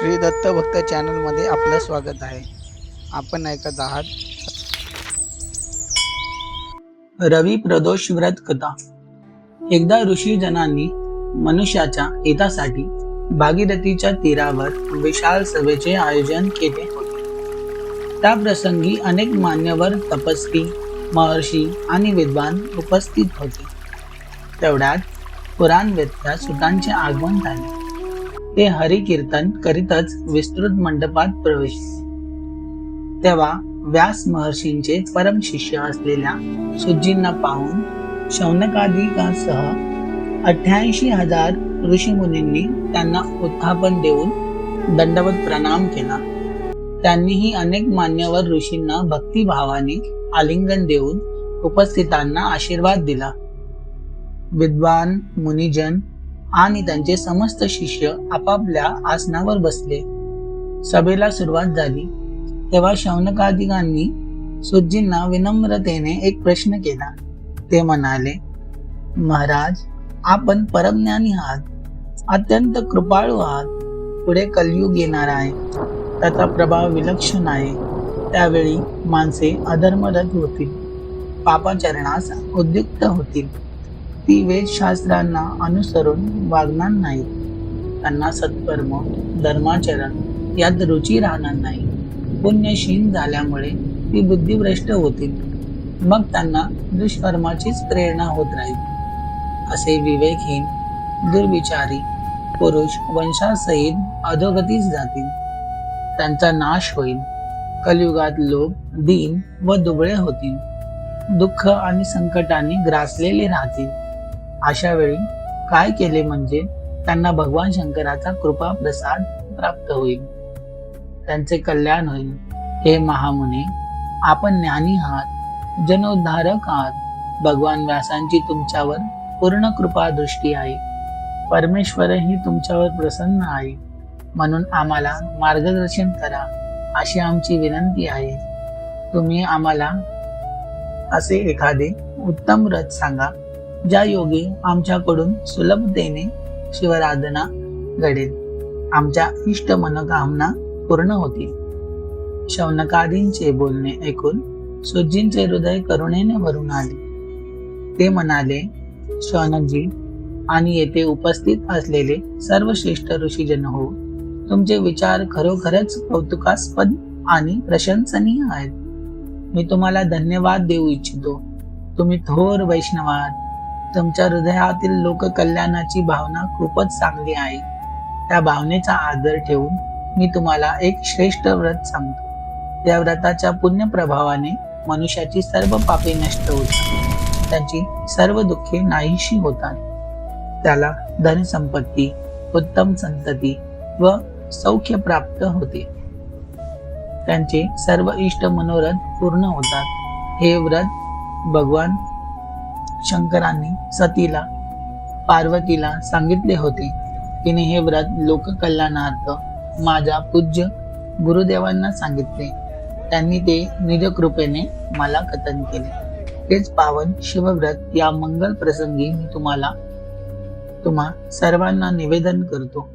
श्री दत्त भक्त चॅनलमध्ये आपलं स्वागत आहे. आपण ऐकत आहात. रवी प्रदोष व्रत कथा. एकदा ऋषी जनांनी मनुष्याच्या हितासाठी भागीरथीच्या तीरावर विशाल सभेचे आयोजन केले होते. त्या प्रसंगी अनेक मान्यवर तपस्वी महर्षी आणि विद्वान उपस्थित होते. तेवढ्यात पुराण वेत्या सुतांचे आगमन झाले. ते हरिकीर्तन करीतच विस्तृत मंडपात प्रवेश. तेव्हा व्यास महर्षींचे परम शिष्य असलेल्या सुजींना पाहून शौनकादिकासह अठ्ठ्याऐंशी हजार ऋषीमुनींनी त्यांना उत्थापन देऊन दंडवत प्रणाम केला. त्यांनीही अनेक मान्यवर ऋषींना भक्तिभावाने आलिंगन देऊन उपस्थितांना आशीर्वाद दिला. विद्वान मुनिजन आणि त्यांचे समस्त शिष्य आपापल्या आसनावर बसले. सभेला सुरुवात झाली. तेव्हा शौनकादिकांनी सुज्जींना विनम्रतेने एक प्रश्न केला. ते म्हणाले महाराज आपण परमज्ञानी आहात. अत्यंत कृपाळू आहात. पुढे कलयुग येणार आहे. त्याचा प्रभाव विलक्षण आहे. त्यावेळी माणसे अधर्मरत होतील. पापाचरणास उद्युक्त होतील. ती वेदशास्त्रांना अनुसरून वागणार नाही. त्यांना सत्कर्म धर्माचरण यात रुची राहणार नाही. पुण्यशीन झाल्यामुळे ती बुद्धिभ्रष्ट होतील. मग त्यांना दुष्कर्माचीच प्रेरणा होत राहील. असे विवेकहीन दुर्विचारी पुरुष वंशासहित अधोगतीच जातील. त्यांचा नाश होईल. कलियुगात लोक दीन व दुबळे होतील. दुःख आणि संकटाने ग्रासलेले राहतील. अशा वेळी काय केले म्हणजे त्यांना भगवान शंकराचा कृपा प्रसाद प्राप्त होईल. त्यांचे कल्याण होईल. हे महामुने आपण ज्ञानी आहात. जनोद्धारक आहात. भगवान व्यासांची तुमच्यावर पूर्ण कृपा दृष्टी आहे. परमेश्वरही तुमच्यावर प्रसन्न आहे. म्हणून आम्हाला मार्गदर्शन करा अशी आमची विनंती आहे. तुम्ही आम्हाला असे एखादे उत्तम रथ सांगा. ज्या योगी आमच्याकडून सुलभतेने शिवराधना घडेल. आमच्या इष्ट मनोकामना पूर्ण होतील. शौनकादींचे बोलणे ऐकून सुजींचे हृदय करुणेने भरून आले. ते म्हणाले शौनकजी आणि येथे उपस्थित असलेले सर्व श्रेष्ठ ऋषीजन हो तुमचे विचार खरोखरच कौतुकास्पद आणि प्रशंसनीय आहेत. मी तुम्हाला धन्यवाद देऊ इच्छितो. तुम्ही थोर वैष्णवात तुमच्या हृदयातील लोककल्याणाची भावना खूपच चांगली आहे. त्या भावनेचा आदर ठेवून मी तुम्हाला एक श्रेष्ठ व्रत सांगतो. त्या व्रताच्या पुण्य प्रभावाने मनुष्याची सर्व पापे नष्ट होतात. त्यांची सर्व दुःखे नाहीशी होतात. त्याला धनसंपत्ती उत्तम संतती व सौख्य प्राप्त होते. त्यांचे सर्व इष्ट मनोरथ पूर्ण होतात. हे व्रत भगवान शंकरांनी सतीला पार्वतीला सांगितले होते तिने हे व्रत लोककल्याणार्थ माझ्या पूज्य गुरुदेवांना सांगितले. त्यांनी ते निजकृपेने मला कथन केले. तेच पावन शिवव्रत या मंगल प्रसंगी मी तुम्हाला तुम्हा सर्वांना निवेदन करतो.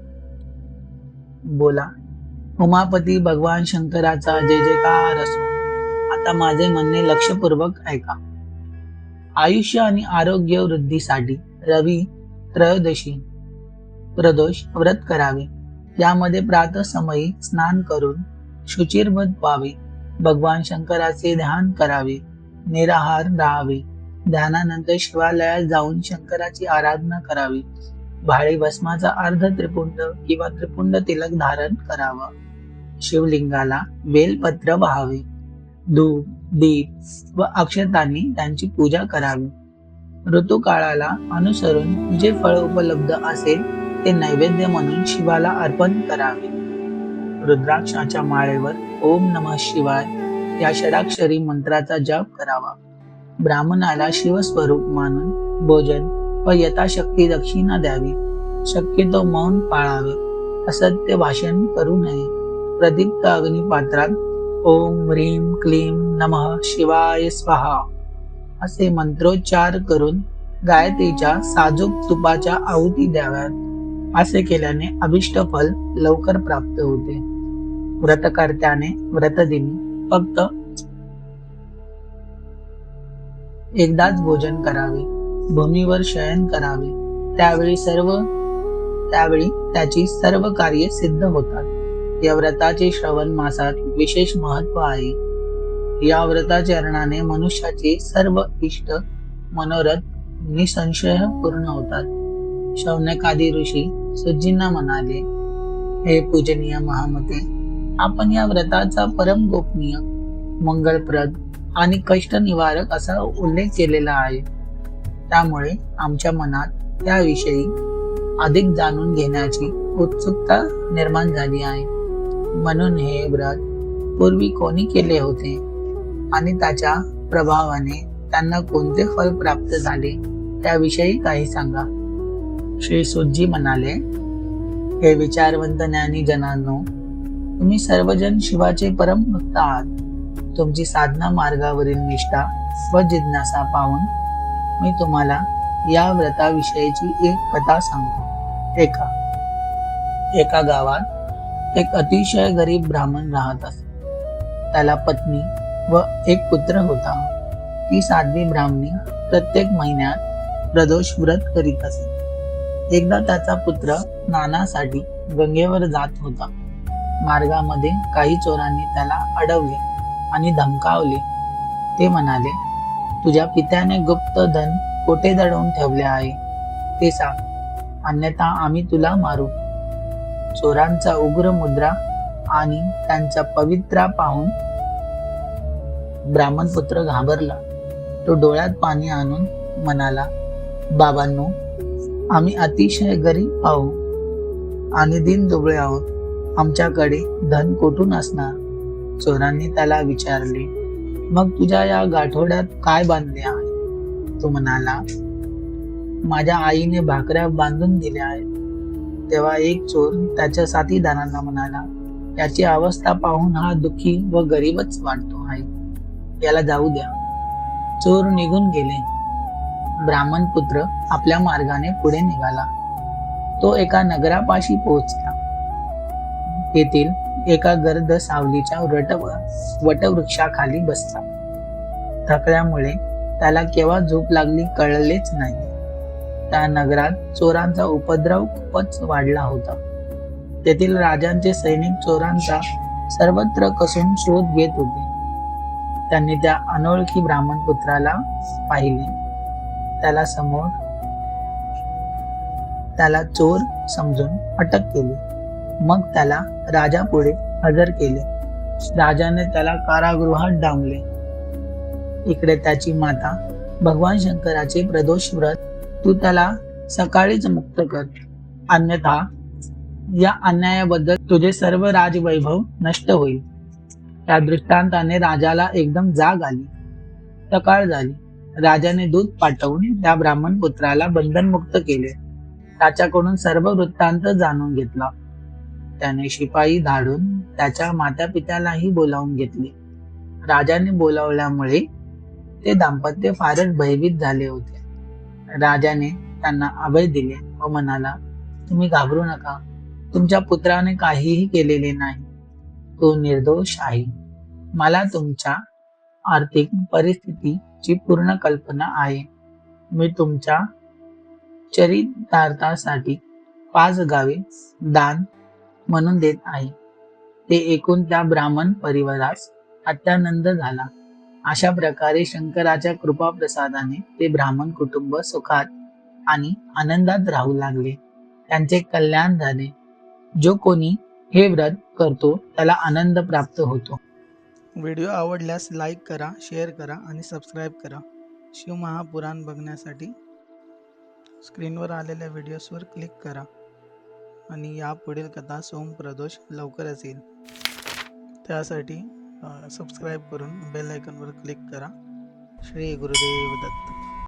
बोला उमापती भगवान शंकराचा जय जयकार असो. आता माझे म्हणणे लक्षपूर्वक ऐका. आयुष्य आणि आरोग्य वृद्धीसाठी रवी त्रयोदशी प्रदोष व्रत करावे. यामध्ये प्रातःसमयी स्नान करून शुचिरभत व्हावे. भगवान शंकराचे ध्यान करावे. निराहार राहावे. ध्यानानंतर शिवालयात जाऊन शंकराची आराधना करावी. भाळे भस्माचा अर्ध त्रिपुंड किंवा त्रिपुंड तिलक धारण करावा. शिवलिंगाला बेलपत्र व्हावे. धूप दीप व अक्षतांनी त्यांची पूजा करावी. ऋतुकाळाला अनुसरून जे फळ उपलब्ध असेल ते नैवेद्य म्हणून शिवाला अर्पण करावे. रुद्राक्षाच्या माळेवर ओम नमः शिवाय या षडाक्षरी मंत्राचा जप करावा. ब्राह्मणाला शिवस्वरूप मानून भोजन व यथाशक्ती दक्षिणा द्यावी. शक्यतो मौन पाळावे. असत्य भाषण करू नये. प्रदीप्त अग्निपात्रात ओम ह्रीम क्लीम नमः शिवाय स्वाहा. असे मंत्रोच्चार करून गायत्रीच्या साजूक तुपाच्या आहुती द्याव्यात. असे केल्याने अभिष्ट फल लवकर प्राप्त होते. व्रतकर्त्याने व्रतदिनी फक्त एकदाच भोजन करावे. भूमीवर शयन करावे. त्यावेळी सर्व त्यावेळी त्याची सर्व कार्ये सिद्ध होतात. या व्रताचे श्रवण मासात विशेष महत्त्व आहे. या व्रताचरणाने मनुष्याचे सर्व इष्ट मनोरथ निसंशय पूर्ण होतात. शौनकादी ऋषी सुजींना म्हणाले हे पूजनीय महामते आपण या व्रताचा परम गोपनीय मंगळप्रद आणि कष्ट निवारक असा उल्लेख केलेला आहे. त्यामुळे आमच्या मनात त्याविषयी अधिक जाणून घेण्याची उत्सुकता निर्माण झाली आहे. म्हणून हे व्रत पूर्वी कोणी केले होते? आणि त्याच्या प्रभावाने त्यांना कोणते फल प्राप्त झाले? त्याविषयी काही सांगा. श्री सुजी म्हणाले हे विचारवंत ज्ञानी जनांनो तुम्ही सर्वजण शिवाचे परम भक्त आहात. तुमची साधना मार्गावरील निष्ठा व जिज्ञासा पाहून मी तुम्हाला या व्रताविषयीची एक कथा सांगतो. एका एका गावात एक अतिशय गरीब ब्राह्मण राहत असे. त्याला पत्नी व एक पुत्र होता. ती साध्वी ब्राह्मणी प्रत्येक महिन्यात प्रदोष व्रत करीत असे. एकदा त्याचा पुत्र नानासाठी गंगेवर जात होता. मार्गामध्ये काही चोरांनी त्याला अडवले आणि धमकावले. ते म्हणाले तुझ्या पित्याने गुप्त धन कोठे दडवून ठेवले आहे? ते सांग. अन्यथा आम्ही तुला मारू. चोरांचा उग्र मुद्रा आणि त्यांचा पवित्रा पाहून ब्राह्मण पुत्र घाबरला. तो डोळ्यात पाणी आणून म्हणाला बाबांनो आम्ही अतिशय गरीब आहोत आणि दिन दुबळे आहोत. आमच्याकडे धन कोठून असणार? चोरांनी त्याला विचारले मग तुझ्या या गाठोड्यात काय बांधले आहे? तो म्हणाला माझ्या आईने भाकऱ्या बांधून दिल्या आहेत. तेव्हा एक चोर त्याच्या साथीदारांना म्हणाला याची अवस्था पाहून हा दुःखी व गरीबच वाटतो आहे. याला जाऊ द्या. चोर निघून गेले. ब्राह्मण पुत्र आपल्या मार्गाने पुढे निघाला. तो एका नगरापाशी पोहोचला. तेथील एका गर्द सावलीच्या रटवर वटवृक्षाखाली बसला. थकल्यामुळे त्याला केव्हा झोप लागली कळलेच नाही. त्या नगरात चोरांचा उपद्रव खूपच वाढला होता. तेथील राजांचे सैनिक चोरांचा सर्वत्र कसून शोध घेत होते. त्यांनी त्या अनोळखी ब्राह्मण पुत्राला पाहिले. त्याला समोर त्याला चोर समजून अटक केली. मग त्याला राजा पुढे हजर केले. राजाने त्याला कारागृहात डांबले. इकडे त्याची माता भगवान शंकराचे प्रदोष व्रत तू त्याला सकाळीच मुक्त कर. अन्यथा या अन्यायाबद्दल तुझे सर्व राजवैभव नष्ट होईल. त्या दृष्टांताने राजाला एकदम जाग आली. सकाळ झाली. राजाने दूध पाठवून त्या ब्राह्मण पुत्राला बंधनमुक्त केले. त्याच्याकडून सर्व वृत्तांत जाणून घेतला. त्याने शिपाई धाडून त्याच्या माता पित्यालाही बोलावून घेतले. राजाने बोलावल्यामुळे ते दाम्पत्य फारच भयभीत झाले होते. राजाने त्यांना अभय दिले व म्हणाला तुम्ही घाबरू नका. तुमच्या पुत्राने काहीही केलेले नाही. तो निर्दोष आहे. मला तुमच्या आर्थिक परिस्थितीची पूर्ण कल्पना आहे. मी तुमच्या चरितार्थासाठी पाच गावे दान म्हणून देत आहे. ते एकूण त्या ब्राह्मण परिवारास अत्यानंद झाला. अशा प्रकारे शंकराच्या कृपा प्रसादाने ते ब्राह्मण कुटुंब सुखात आणि आनंदात राहू लागले. त्यांचे कल्याण झाले. जो कोणी हे व्रत करतो त्याला आनंद प्राप्त होतो. व्हिडिओ आवडल्यास लाईक करा शेअर करा आणि सबस्क्राईब करा. शिवमहापुराण बघण्यासाठी स्क्रीनवर आलेल्या व्हिडिओजवर क्लिक करा आणि यापुढील कथा सोमप्रदोष लवकरच येईल. त्यासाठी सबस्क्राईब करून बेल आयकॉनवर क्लिक करा. श्री गुरुदेव दत्त.